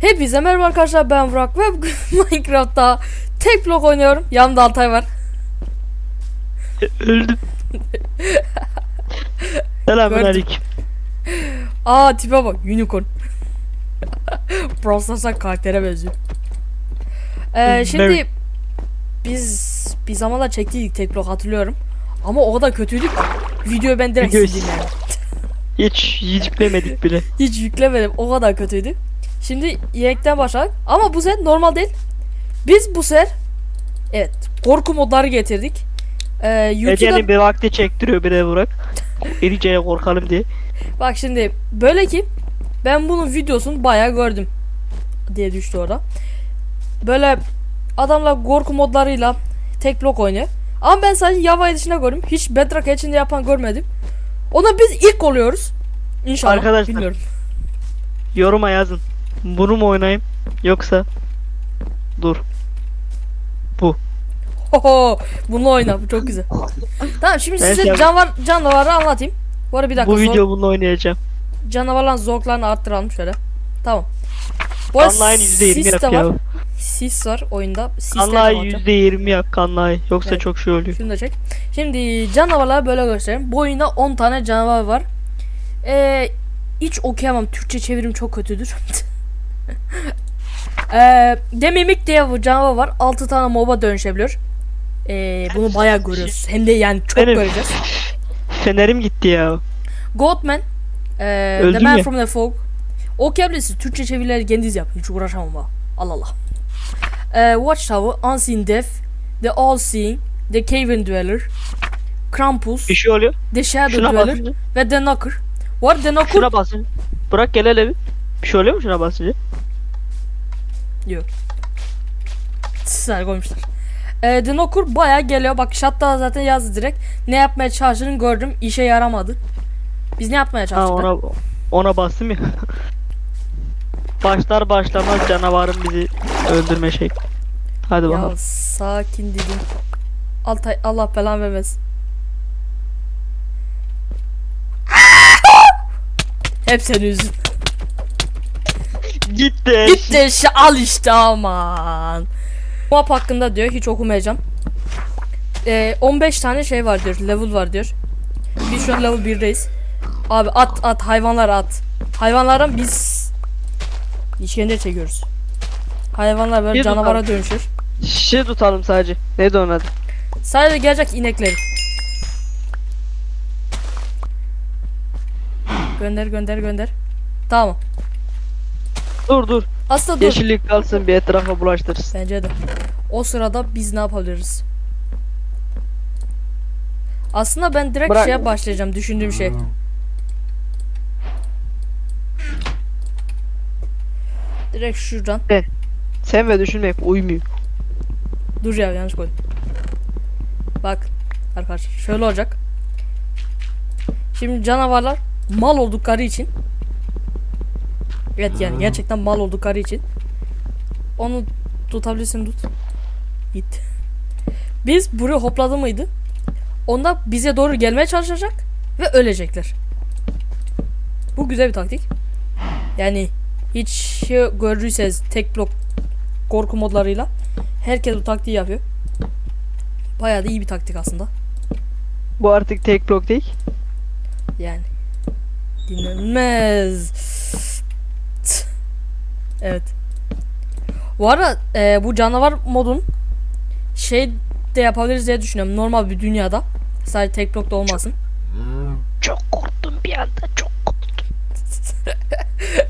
Hepinize merhaba arkadaşlar ben Burak ve Minecraft'ta tek blok oynuyorum. Yanımda Altay var. Öldüm. Selamünaleyküm. Aa tipe bak unicorn. Brawl karaktere benziyor. Ee, şimdi biz bir zamanlar çektiydik tek blok hatırlıyorum. Ama o kadar kötüydük. ki Videoyu ben direkt sildim yani. Hiç yiyeceklemedik bile. Hiç yüklemedim. O kadar kötüydü. Şimdi yemekten başladık. Ama bu sefer normal değil. Biz bu sefer evet korku modları getirdik. Ee, YouTube'da Ece'nin bir vakti çektiriyor bir de Burak. İyice korkalım diye. bak şimdi böyle ki ben bunun videosunu bayağı gördüm diye düştü orada. Böyle adamlar korku modlarıyla tek blok oynuyor. Ama ben sadece Java Edition'da gördüm. Hiç Bedrock Edition'da yapan görmedim. Ona biz ilk oluyoruz. İnşallah. Arkadaşlar. Bilmiyorum. Yoruma yazın. Bunu mu oynayayım yoksa dur. Hoho, bunu oyna bu çok güzel. tamam şimdi Ben size sev- canavar canavarı anlatayım. Bu arada bir dakika Bu zor- video bununla oynayacağım. canavarların zorluklarını arttıralım şöyle. Tamam. Bu arada Kanlayın %20 sis yap ya. Sis var oyunda. Yapacağım. %20 yap kanlayı. Yoksa Evet. çok şey oluyor. Şunu da çek. Şimdi canavarları böyle göstereyim. Bu oyunda 10 tane canavar var. Ee, hiç okuyamam. Türkçe çevirim çok kötüdür. ee, Demimik diye bir canavar var. 6 tane moba dönüşebiliyor. Ee, bunu bayağı görüyoruz. Hem de yani çok Benim- göreceğiz. Fenerim gitti ya. Goatman. Ee, The Man ya. from the Fog. Okuyabilirsiniz. Türkçe çevirileri kendiniz yapın. Hiç uğraşamam ha. Allah Allah. Ee, Watchtower, Unseen Death, The All Seeing, The Cavern Dweller, Krampus, Bir şey oluyor. The Shadow Şuna Dweller basınca. ve The Knocker. Bu arada The Knocker Şuna basın. Burak gel hele bir. Bir şey oluyor mu şuna basınca? Güzel koymuşlar. Ee, The Knocker bayağı geliyor. Bak hatta zaten yazdı direkt. Ne yapmaya çalıştığını gördüm. İşe yaramadı. Biz ne yapmaya Ha çalıştık? ona ona bastım ya. Başlar başlamaz canavarın bizi öldürme şey. Hadi Ya bakalım. sakin dedim. Altay Allah belan vermez. Hep senin yüzün. Gitti. Gitti işte al işte aman. Map hakkında diyor hiç okumayacağım. Ee, 15 tane şey var diyor level var diyor. Biz şu an level 1'deyiz. Abi at at hayvanlar at. Hayvanlardan biz işkence çekiyoruz. Hayvanlar böyle Bir canavara bakalım. dönüşür. Şişe tutalım sadece. Neydi onun adı? Sadece gelecek inekleri. Gönder gönder gönder. Tamam. Dur dur. Aslında dur. Yeşillik kalsın bir etrafa bulaştırsın. Bence de. O sırada biz ne yapabiliriz? Aslında ben direkt Bırak. şeye başlayacağım. Düşündüğüm şey. Direkt şuradan. Sen ve düşünmek uymuyor. Dur ya yanlış koydum. Bak arkadaşlar şöyle olacak. Şimdi canavarlar mal oldukları için Evet yani gerçekten mal oldukları için onu tutabilirsin tut. Git. Biz buraya hopladı mıydı? Onda bize doğru gelmeye çalışacak ve ölecekler. Bu güzel bir taktik. Yani hiç şey gördüyseniz tek blok korku modlarıyla Herkes bu taktiği yapıyor. Bayağı da iyi bir taktik aslında. Bu artık tek blok değil. Yani. Dinlenmez. Evet. Bu arada e, bu canavar modun şey de yapabiliriz diye düşünüyorum. Normal bir dünyada. Sadece tek blokta olmasın. Çok korktum bir anda çok korktum.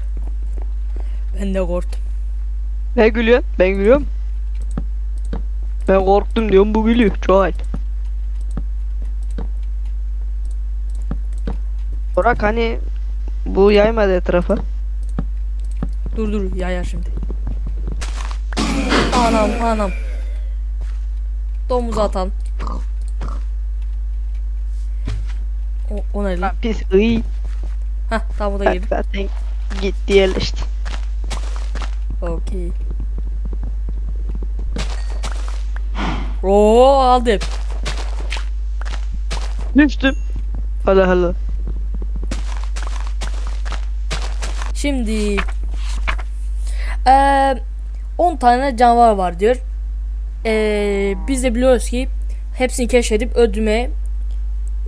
Ben de korktum. Ne gülüyorsun? Ben gülüyorum. Ben korktum diyorum bu gülüyor. Çok ayıp. Burak hani bu yaymadı etrafa. Dur dur yayar şimdi. Anam anam. Domuz atalım. O, o ne lan? Pis ıy. Heh tamam o da girdi. zaten gitti yerleşti. Okey. Oo aldım. Düştüm. Hala hala. Şimdi Ee, 10 tane canavar var diyor. Ee, biz de biliyoruz ki hepsini keşfedip öldürmeye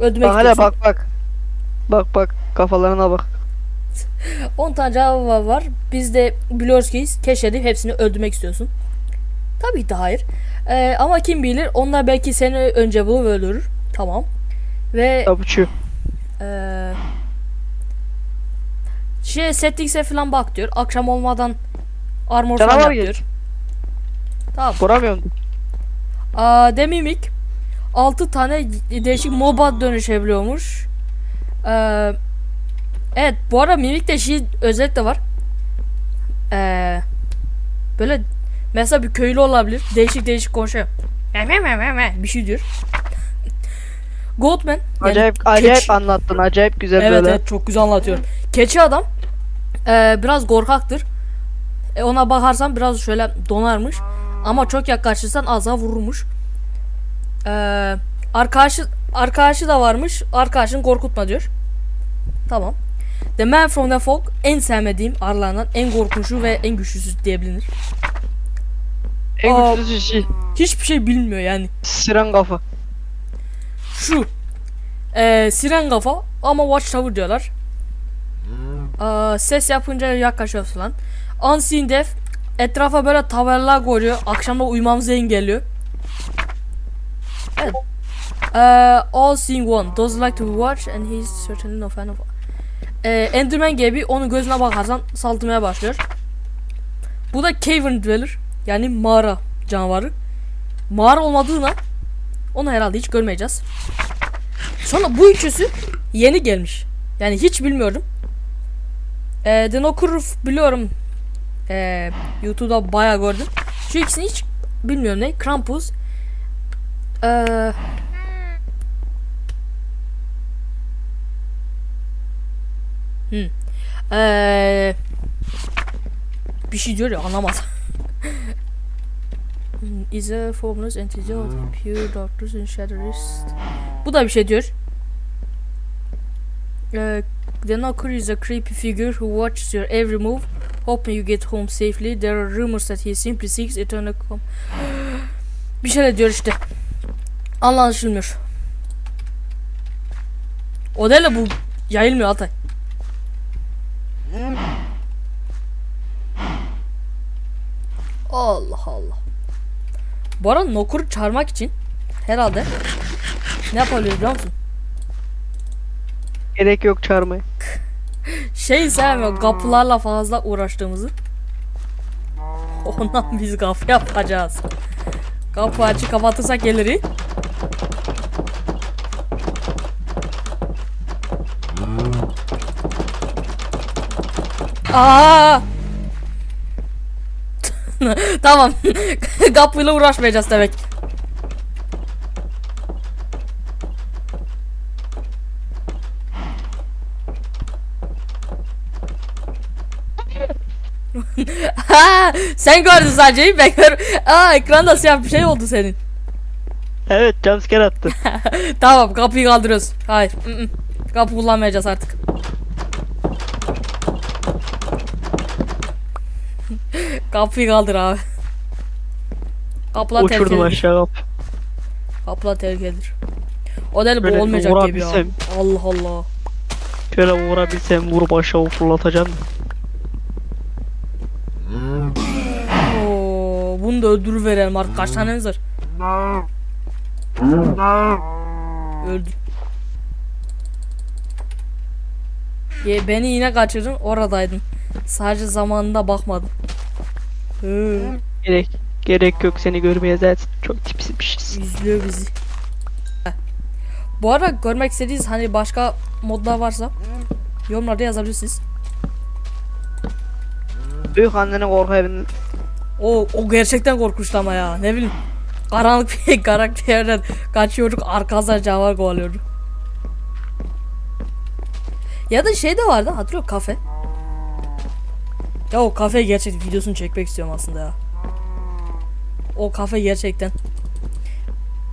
öldürmek Bak istiyorsun. bak bak. Bak bak kafalarına bak. 10 tane canavar var. Biz de biliyoruz ki keşfedip hepsini öldürmek istiyorsun. Tabii ki de hayır. Ee, ama kim bilir onlar belki seni önce bulup öldürür. Tamam. Ve Yapıcı. Ee, şey settings'e falan bak diyor. Akşam olmadan armor falan Canavar geç. Tamam. Vuramıyorum. Aa, Demimik 6 tane değişik moba dönüşebiliyormuş. Ee, evet bu arada Mimik'te şey özellik de var. Ee, böyle mesela bir köylü olabilir. Değişik değişik konuşuyor. Bir şey diyor. Goldman yani Acayip acayip keçi- anlattın. Acayip güzel Evet böyle. evet çok güzel anlatıyor. Keçi adam e, biraz korkaktır. E, ona bakarsan biraz şöyle donarmış. Ama çok yaklaşırsan az daha vururmuş. E, arkadaşı, arkadaşı da varmış. Arkadaşını korkutma diyor. Tamam. The Man from the Fog en sevmediğim arılardan en korkunçu ve en güçlüsü diyebilir. En Aa. güçlüsü şey. Hiçbir şey bilmiyor yani. Siren kafa. Şu. Ee, siren kafa ama watchtower diyorlar. Aa, ses yapınca yaklaşıyor falan. Unseen Death etrafa böyle tabelalar koyuyor. Akşamda uyumamızı engelliyor. Evet. Ee, All Seeing One. Does like to watch and he's certainly no fan of... Ee, Enderman gibi onun gözüne bakarsan saldırmaya başlıyor. Bu da Cavern Dweller. Yani mağara canavarı. Mağara olmadığına onu herhalde hiç görmeyeceğiz. Sonra bu üçüsü yeni gelmiş. Yani hiç bilmiyorum. Ee, Knocker'ı biliyorum. Ee, YouTube'da bayağı gördüm. Şu ikisini hiç bilmiyorum ne. Krampus. Ee, hmm. Ee, bir şey diyor ya anlamadım. Hmm, is a formless entity of pure darkness and shadowist. Bu da bir şey diyor. Uh, the Knocker is a creepy figure who watches your every move, hoping you get home safely. There are rumors that he simply seeks eternal com. bir şeyler diyor işte. Anlaşılmıyor. O değil de bu yayılmıyor Altay. Allah Allah. Bu arada Nokur'u çağırmak için herhalde ne yapabiliriz biliyor musun? Gerek yok çağırmaya. Şey sevmiyor kapılarla fazla uğraştığımızı. Ondan biz kapı yapacağız. Kapı açı kapatırsak gelir. Aa! tamam. Kapıyla uğraşmayacağız demek. Sen gördün sadece ben gör. Aa ekranda siyah bir şey oldu senin. Evet jumpscare attı. Tamam kapıyı kaldırıyoruz. Hayır. ı-ı. Kapı kullanmayacağız artık. kapıyı kaldır abi. Kapılar Uçurdum tehlikelidir. aşağı kap. Kapılar tehlikelidir. O değil bu olmayacak gibi ya. Allah Allah. Şöyle vurabilsem vurup aşağı fırlatacağım. Oo, bunu da öldürü verelim artık kaç tanemiz var? Öldü. Ye, beni yine kaçırdın oradaydın. Sadece zamanında bakmadım. Hı, Gerek gerek yok seni görmeye zaten çok tipsi bir şeysin. izliyor bizi. Bu arada görmek istediğiniz hani başka modlar varsa yorumlarda yazabilirsiniz. Büyük annenin korku evinin O o gerçekten korkunçtu ama ya. Ne bileyim. Karanlık bir yerden kaçıyorduk. Arkamızdan canavar kovalıyordu. Ya da şey de vardı. Hatırlıyor kafe. Ya o kafe gerçekten videosunu çekmek istiyorum aslında ya. O kafe gerçekten.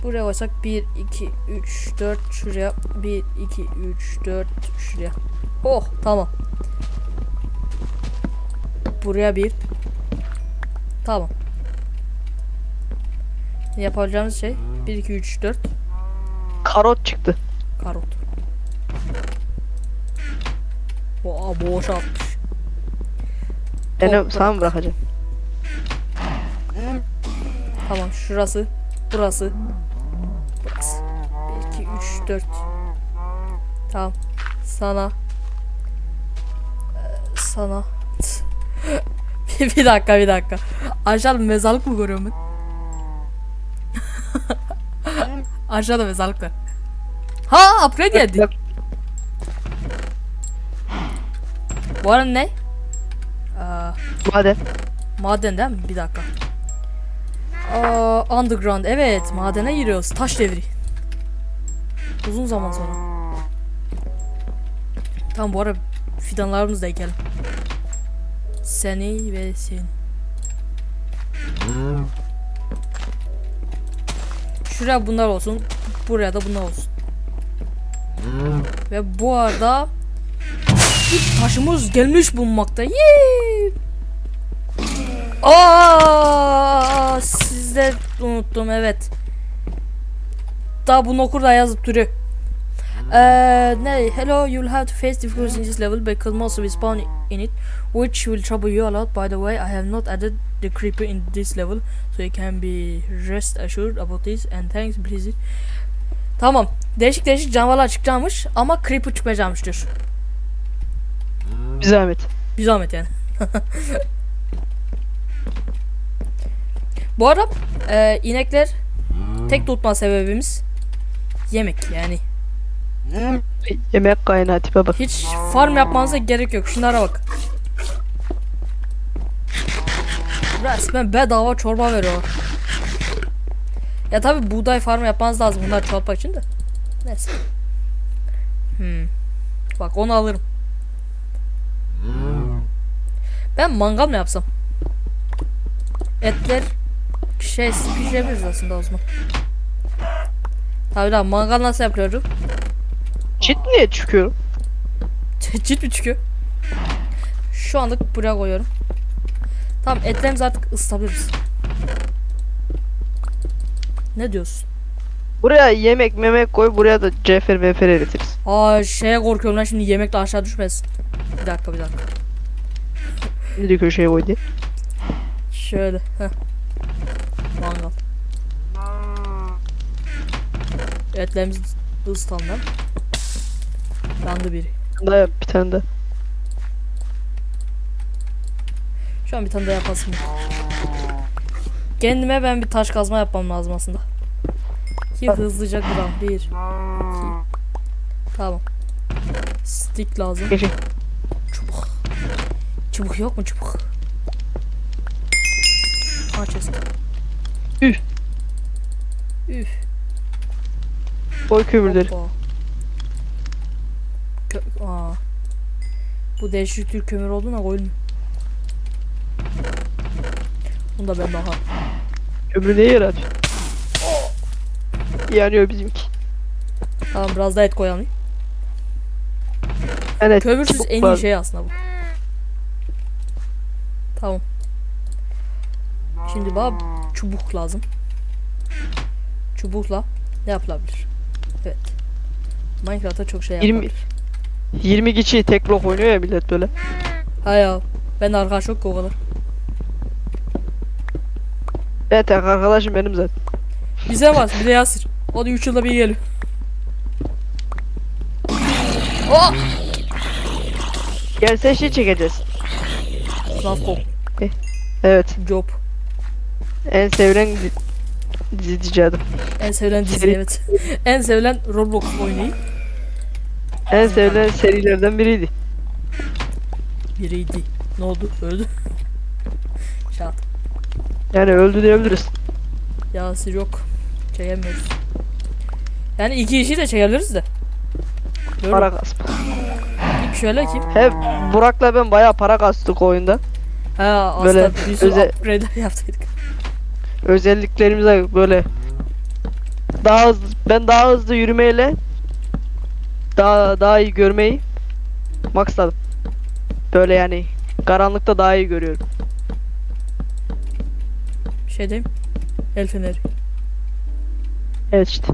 Buraya koysak 1, 2, 3, 4 şuraya. 1, 2, 3, 4 şuraya. Oh tamam. Buraya bir. Tamam. Yapacağımız şey 1 2 3 4 Karot çıktı. karot. Oha boşaltmış. Yani Toprak. sana mı bırakacağım? Tamam şurası. Burası. Burası. 1 2 3 4 Tamam. Sana. Ee, Sana. bir, bir dakika bir dakika. Aşağıda mezarlık mı görüyorum ben? Aşağıda mezarlık var. Ha upgrade geldi. Bu arada ne? Aa, Madem. maden değil mi? Bir dakika. Aa, underground. Evet madene giriyoruz. Taş devri. Uzun zaman sonra. Tamam bu ara fidanlarımızı da ekelim. Seni ve sen. Şuraya bunlar olsun. Buraya da bunlar olsun. Ve bu arada bir taşımız gelmiş bulunmakta. Yee! Aa, sizde unuttum evet. Daha bunu okur da yazıp duruyor. Eee ne? Hello, you'll have to face difficulties in this level because most will spawn in it, which will trouble you a lot. By the way, I have not added the creeper in this level, so you can be rest assured about this. And thanks, please. Tamam. Değişik değişik canavarlar çıkacakmış ama creeper çıkmayacakmış diyor. Bir zahmet. Bir zahmet yani. Bu arada e, inekler tek tutma sebebimiz yemek yani. Yemek kaynağı tipe bak. Hiç farm yapmanıza gerek yok. Şunlara bak. Resmen bedava çorba veriyor. Ya tabi buğday farmı yapmanız lazım bunlar çoğaltmak için de. Neyse. Hmm. Bak onu alırım. Ben mangal mı yapsam? Etler şey pişirebiliriz aslında o zaman. Tabii lan mangal nasıl yapıyorum? Çit niye çıkıyorum? Çit mi çıkıyor? Şu anlık buraya koyuyorum. Tamam etlerimizi artık ısıtabiliriz. Ne diyorsun? Buraya yemek memek koy buraya da cefer mefer eritiriz. Aa şeye korkuyorum lan şimdi yemekle aşağı düşmesin. Bir dakika bir dakika. Bir de köşeye koy diye. Şöyle. Heh. Mangal. Etlerimizi ısıtalım lan. Yandı biri. Daha yap bir tane daha. Şu an bir tane daha yapasım. Kendime ben bir taş kazma yapmam lazım aslında. Ki hızlıca kıram. Bir, iki. Tamam. Stick lazım. Geçin. Çubuk. Çubuk yok mu çubuk? Aç. Üf. Üf. Koy kömürleri. Kö Aa. Bu değişik tür kömür olduğuna koyulmuyor. Bunu da ben bakarım. Kömürü neye yarar? Yanıyor bizimki. Tamam biraz daha et koyalım. Evet. Kömürsüz en iyi şey aslında bu. Tamam. Şimdi bana çubuk lazım. Çubukla ne yapılabilir? Evet. Minecraft'ta çok şey 20 yapılabilir. 20 kişi tek blok oynuyor ya millet böyle. Ha ya. Ben arkadaş yok o kadar. Evet tek arkadaşım benim zaten. Bize var bir de Yasir. O da 3 yılda bir geliyor. Oh! Gelse şey çekeceğiz. Snapcop. Evet. Job. En sevilen di- dizi dizi adım. En sevilen dizi Seri. evet. en sevilen Roblox oyunu En sevilen serilerden biriydi. biriydi. Ne oldu? Öldü. Şat. Yani öldü diyebiliriz. Yasir yok. Çekemiyoruz. Yani iki kişiyi de çekebiliriz de. Böyle Para kasma. ilk şöyle ki. Hep Burak'la ben bayağı para kastık oyunda. Ha aslında Böyle bir sürü öze- upgrade yapsaydık. Özelliklerimize böyle daha hızlı ben daha hızlı yürümeyle daha daha iyi görmeyi maxladım. Böyle yani karanlıkta daha iyi görüyorum. Şey diyeyim. El feneri. Evet işte.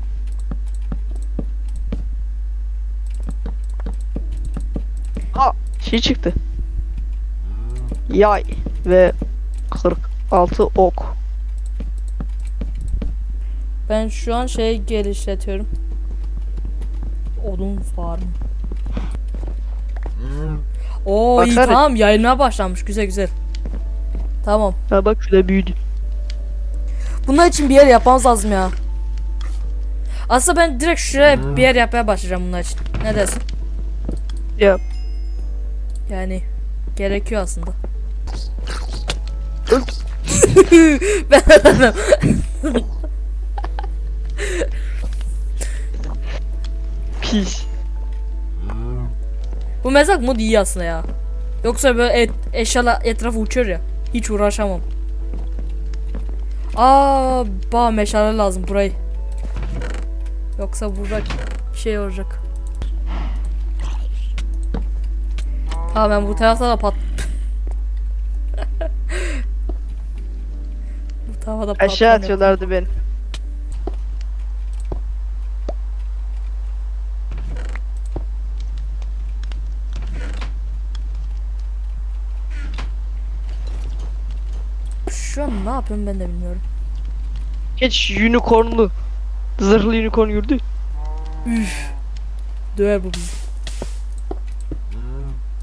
Aa şey çıktı. Yay ve 46 ok. Ben şu an şey geliştiriyorum. Odun farm. Oo iyi tamam yayılmaya başlamış. Güzel güzel. Tamam. Ha bak şurada büyüdü. Bunlar için bir yer yapmamız lazım ya. Aslında ben direkt şuraya bir yer yapmaya başlayacağım bunlar için. Ne dersin? Ya Yani gerekiyor aslında. Ben pis. Bu mezak mod iyi aslında ya. Yoksa böyle et, eşyalar etrafı uçuyor ya. Hiç uğraşamam. Aa, ba meşale lazım burayı. Yoksa burada şey olacak. Tamam ben bu tarafta da pat. bu tarafa da Aşağı patlamıyor. atıyorlardı beni. Şu an ne yapıyorum ben de bilmiyorum. Geç unicornlu. Zırhlı unicorn gördün. Döver bu bizi.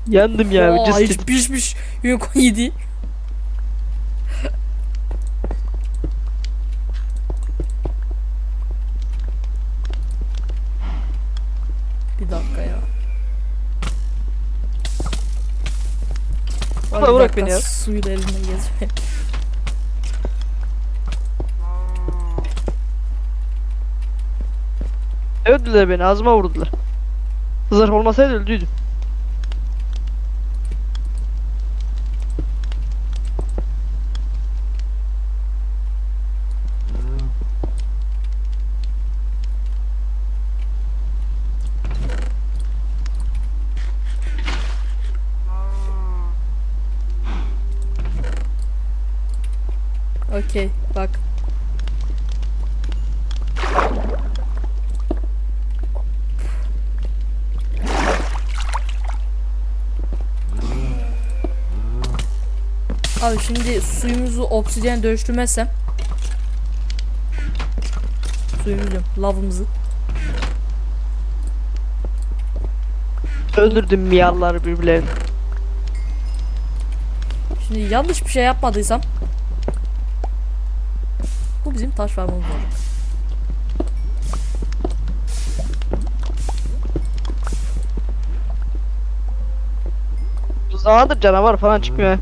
Yandım ya. Aa, hiç pişmiş. Unicorn yedi. Bir dakika ya. Var bir bırak beni ya. Suyu da elimden gezme. Öldüler beni. Ağzıma vurdular. Zırh olmasaydı öldüydüm. Okey bak. Abi şimdi suyumuzu obsidyen dönüştürmezsem Suyumuzu lavımızı Öldürdüm miyalları birbirlerini. Şimdi yanlış bir şey yapmadıysam Bu bizim taş farmımız olacak Zamandır canavar falan çıkmıyor.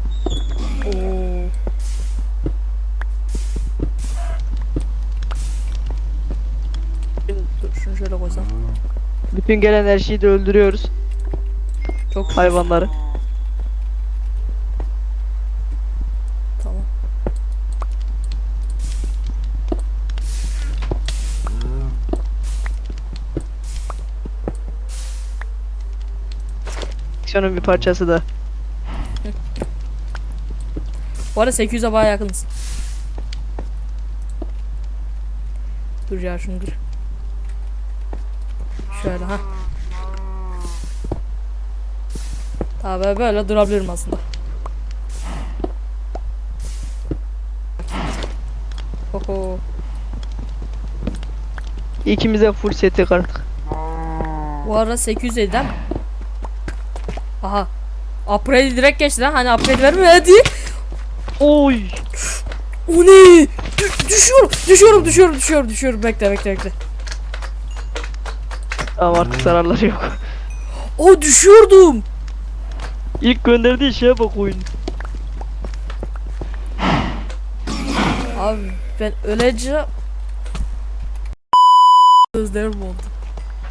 Bütün gelen her şeyi de öldürüyoruz. Çok Hayvanları. Tamam. Aksiyonun bir parçası da. Bu arada 800'e baya yakınız. Dur ya şunu dur. Şöyle ha. Tamam ben böyle durabilirim aslında. Oho. İkimize full seti artık. Bu arada 800 değil mi? Aha. Upgrade direkt geçti lan. Hani upgrade vermedi. Oy. O ne? Dü- düşüyorum, düşüyorum, düşüyorum, düşüyorum, düşüyorum. Bekle, bekle, bekle. Tamam artık zararları yok. O düşüyordum. İlk gönderdiği şeye bak oyun. Abi ben öleceğim. Gözlerim oldu.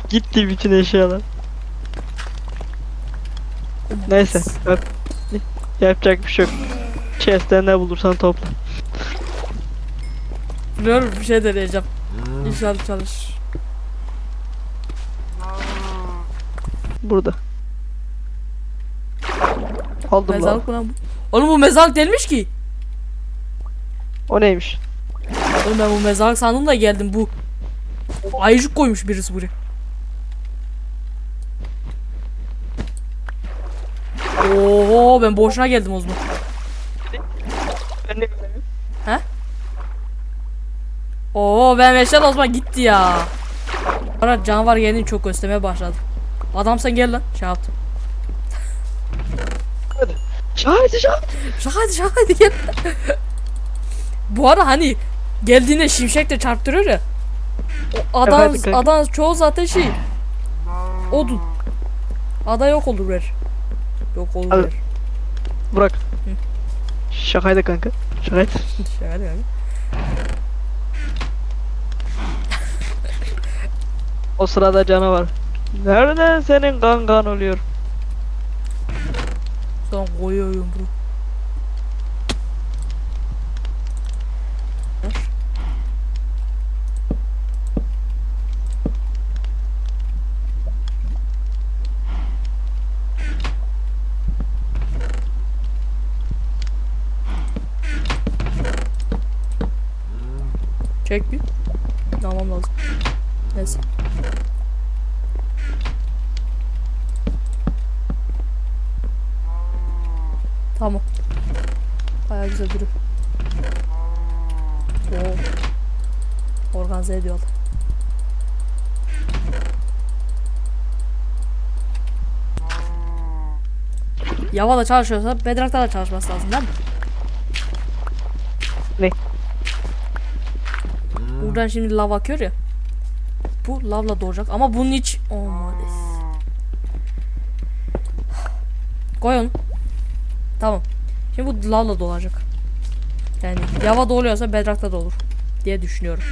Gitti bütün eşyalar. Neyse. Öp. Yapacak bir şey yok. Chest'ten ne bulursan topla. Biliyorum bir şey deneyeceğim. İnşallah çalışır. Burada. Aldım. Mezarlık mı lan bu? Oğlum bu mezarlık değilmiş ki. O neymiş? Oğlum ben bu mezarlık sandım da geldim bu. Ayıcık koymuş birisi buraya. Oo ben boşuna geldim o zaman. Ben ne bileyim. Oo ben Meşal Osman gitti ya. Sonra canavar geldiğini çok göstermeye başladı. Adam sen gel lan. Şey yaptım. Şahit şahit. Şaka şaka gel. Bu ara hani geldiğinde şimşek de çarptırıyor ya. O adam kanka. adam çoğu zaten şey. Odun. Ada yok olur ver. Yok olur Abi. ver. Burak. Şakaydı kanka. Şahit. Şaka değil abi. O sırada canavar. Nereden senin kan kan oluyor? Sonra koyuyorum bunu. Çek bir. Almam lazım. Neyse. Tamam. Baya güzel duruyor. Oo. Organize ediyorlar. Yava da çalışıyorsa Bedrock'ta da çalışması lazım değil mi? Ne? Buradan şimdi lav akıyor ya. Bu lavla doğacak ama bunun hiç olmadı. Koy onu. Tamam. Şimdi bu lavla dolacak. Yani yava doluyorsa bedrock'ta da olur diye düşünüyorum.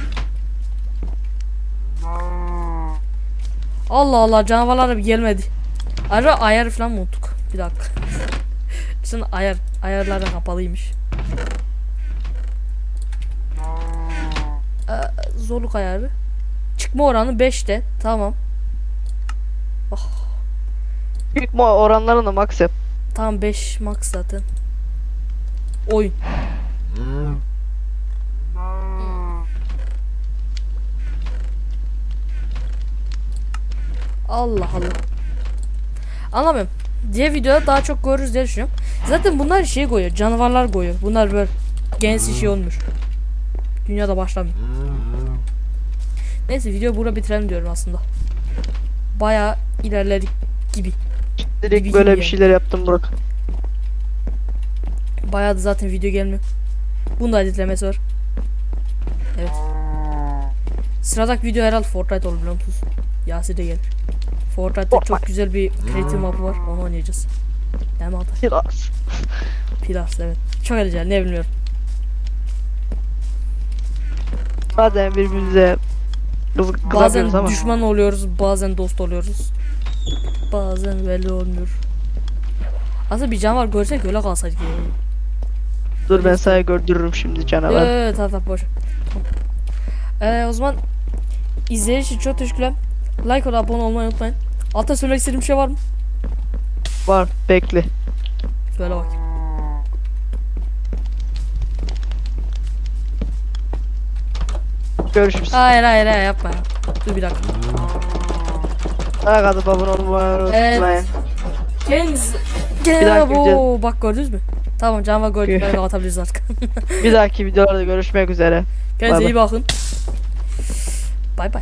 Allah Allah canavarlar gelmedi. Acaba ayar falan mı unuttuk? Bir dakika. Şimdi ayar ayarlar da kapalıymış. Ee, zorluk ayarı. Çıkma oranı 5'te. Tamam. Büyük mu oranlarını max yap. Tam 5 max zaten. Oyun. Allah Allah. Anlamıyorum. Diğer videoda daha çok görürüz diye düşünüyorum. Zaten bunlar şey koyuyor. Canavarlar koyuyor. Bunlar böyle gençli şey olmuş. Dünyada başlamıyor. Neyse video burada bitirelim diyorum aslında. Bayağı ilerledik gibi. Direkt böyle bir şeyler yaptım Burak. Bayağı da zaten video gelmiyor. Bunun da editlemesi var. Evet. Sıradaki video herhalde Fortnite olur biliyor musunuz? Yasir de gelir. Fortnite'da çok güzel bir creative mapı var. Onu oynayacağız. Yani Altay. Biraz. Pilas evet. Çok eğlenceli ne bilmiyorum. Bazen birbirimize kız, kızamıyoruz Bazen ama. düşman oluyoruz, bazen dost oluyoruz. Bazen belli olmuyor. Aslında bir canavar görsek öyle kalsaydık ya. Dur ben sana gördürürüm şimdi canavar. Evet tamam tamam boş. Tamam. Ee, o zaman izlediğiniz için çok teşekkürler. Like ve abone olmayı unutmayın. Altta söylemek istediğim bir şey var mı? Var bekle. Söyle bak. Görüşürüz. Hayır hayır hayır yapma ya. Dur bir dakika. Daha kadar abone olmayı Evet. unutmayın. Kendiniz. dahaki bak gördünüz mü? Tamam canavar gördük. Ben kapatabiliriz artık. Bir dahaki videolarda görüşmek üzere. Kendinize iyi bakın. Bay bay.